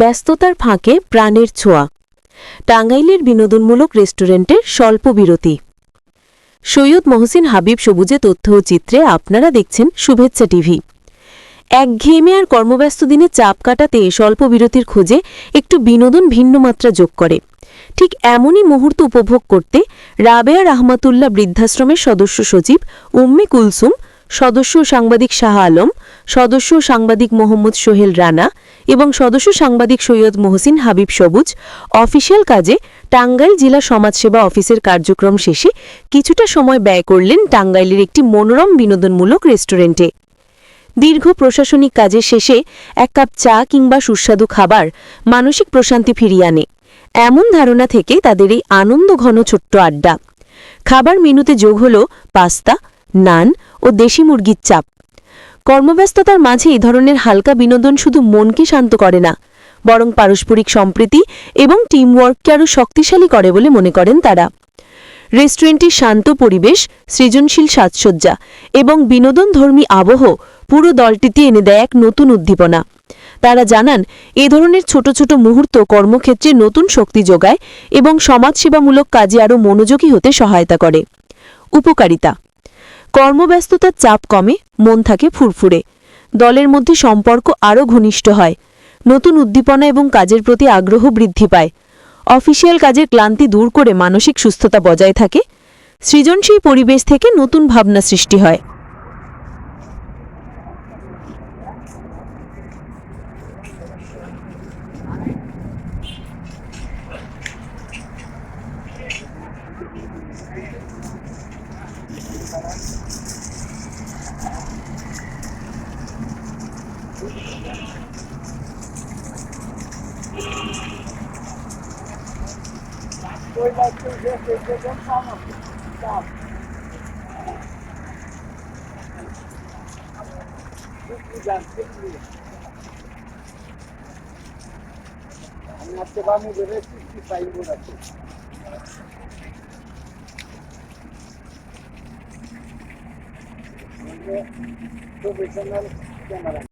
ব্যস্ততার ফাঁকে প্রাণের ছোঁয়া। টাঙ্গাইলের বিনোদনমূলক রেস্টুরেন্টের স্বল্প বিরতি। সৈয়দ মহসিন হাবিব সবুজে তথ্য ও চিত্রে আপনারা দেখছেন শুভেচ্ছা টিভি। একঘেয়েমে আর কর্মব্যস্ত দিনে চাপ কাটাতে স্বল্প বিরতির খোঁজে একটু বিনোদন ভিন্ন মাত্রা যোগ করে। ঠিক এমনই মুহূর্ত উপভোগ করতে রাবেয়া রাহমাতুল্লাহ বৃদ্ধাশ্রমের সদস্য সচিব উম্মে কুলসুম সদস্য সাংবাদিক শাহ আলম, সদস্য সাংবাদিক মোহাম্মদ সোহেল রানা এবং সদস্য সাংবাদিক সৈয়দ মহসিন হাবিব সবুজ। অফিসিয়াল কাজে টাঙ্গাইল জেলা সমাজসেবা অফিসের কার্যক্রম শেষে কিছুটা সময় ব্যয় করলেন টাঙ্গাইলের একটি মনোরম বিনোদনমূলক রেস্টুরেন্টে। দীর্ঘ প্রশাসনিক কাজের শেষে এক কাপ চা কিংবা সুস্বাদু খাবার মানসিক প্রশান্তি ফিরিয়ে আনে। এমন ধারণা থেকে তাদের এই আনন্দ ঘন ছোট্ট আড্ডা। খাবার মেনুতে যোগ হল পাস্তা, নান ও দেশি মুরগির চাপ। কর্মব্যস্ততার মাঝে এই ধরনের হালকা বিনোদন শুধু মনকে শান্ত করে না, বরং পারস্পরিক সম্প্রীতি এবং টিমওয়ার্ককে আরও শক্তিশালী করে বলে মনে করেন তারা। রেস্টুরেন্টটির শান্ত পরিবেশ, সৃজনশীল সাজসজ্জা এবং বিনোদনধর্মী আবহ পুরো দলটিতে এনে দেয় এক নতুন উদ্দীপনা। তারা জানান, এ ধরনের ছোট ছোট মুহূর্ত কর্মক্ষেত্রে নতুন শক্তি যোগায় এবং সমাজসেবামূলক কাজে আরও মনোযোগী হতে সহায়তা করে। উপকারিতা কর্মব্যস্ততার চাপ কমে, মন থাকে ফুরফুরে। দলের মধ্যে সম্পর্ক আরও ঘনিষ্ঠ হয়। নতুন উদ্দীপনা এবং কাজের প্রতি আগ্রহ বৃদ্ধি পায়। অফিসিয়াল কাজের ক্লান্তি দূর করে মানসিক সুস্থতা বজায় থাকে। সৃজনশীল পরিবেশ থেকে নতুন ভাবনা সৃষ্টি হয়। Böyle atılacak, bekleyeceğim tamam. Tamam. Çıkmayacağım, çıkmayacağım. Çok insanlar istemeden